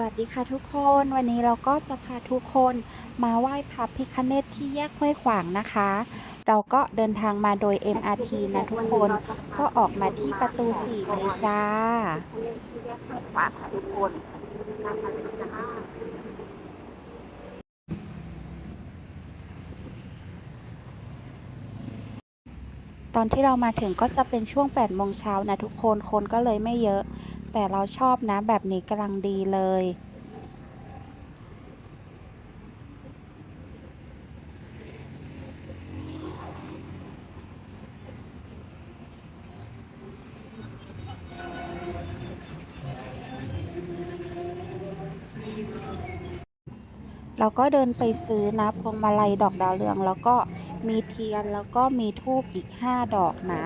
สวัสดีค่ะทุกคนวันนี้เราก็จะพาทุกคนมาไหว้พระพิคเนตที่แยกห้วยขวางนะคะ เราก็เดินทางมาโดย MRT นะทุกคนก็ออกมาที่ประตู4เลยจ้าที่แยกห้วยขวางค่ะทุกคนตามมาเลยจ้า ต อนที่เรามาถึงก็จะเป็นช่วง8โมงเช้านะทุกคนคนก็เลยไม่เยอะ แต่เราชอบนะแบบนี้กำลังดีเลยเราก็เดินไปซื้อนะพวงมาลัยดอกดาวเรืองแล้วก็ มีเทียนแล้วก็มีทูบอีก 5 ดอกนะ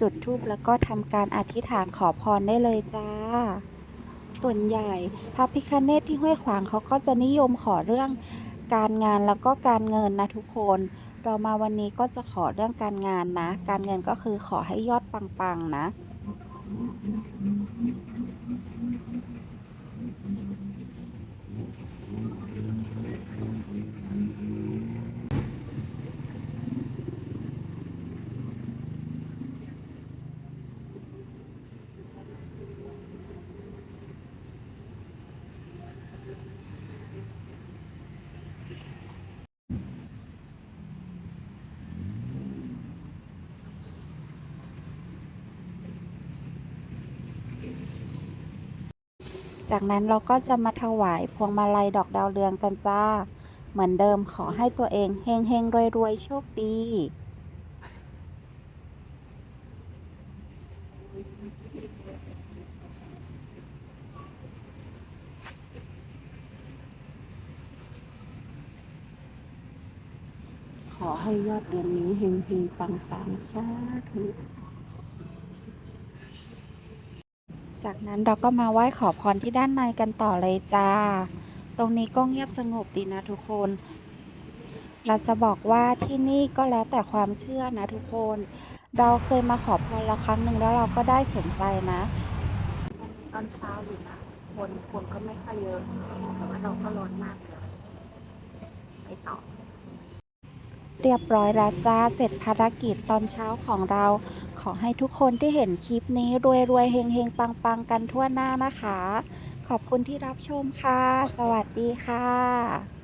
จุดทูบแล้วก็ทำการอธิษฐานขอพรได้เลยจ้า ส่วนใหญ่พระพิคเนตที่ห้วยขวางเขาก็จะนิยมขอเรื่องการงานแล้วก็การเงินนะทุกคน เรามาวันนี้ก็จะขอเรื่องการงานนะ การเงินก็คือขอให้ยอดปังๆนะ จากนั้นเราก็จะมาถวายพวงมาลัยดอกดาวเรืองกันจ้า เหมือนเดิมขอให้ตัวเองเฮงเฮงรวยรวยโชคดี ขอให้ยอดเดือนนี้เฮงเฮงปังปังสาธุ จากนั้นเราก็มาไหว้ขอพรที่ด้านในกันต่อเลยจ้า ตรงนี้ก็เงียบสงบดีนะทุกคน เราจะบอกว่าที่นี่ก็แล้วแต่ความเชื่อนะทุกคน เราเคยมาขอพรล้วครั้งหนึ่งแล้วเราก็ได้สนใจนะตอนเช้าอยู่นะคนคนก็ไม่ค่อยเยอะแต่ว่าเราก็ร้อนมากเลยไปต่อ เรียบร้อยแล้วจ้าเสร็จภารกิจตอนเช้าของเรา ขอให้ทุกคนที่เห็นคลิปนี้รวยรวยเฮงเฮงปังปังกันทั่วหน้านะคะ ขอบคุณที่รับชมค่ะ สวัสดีค่ะ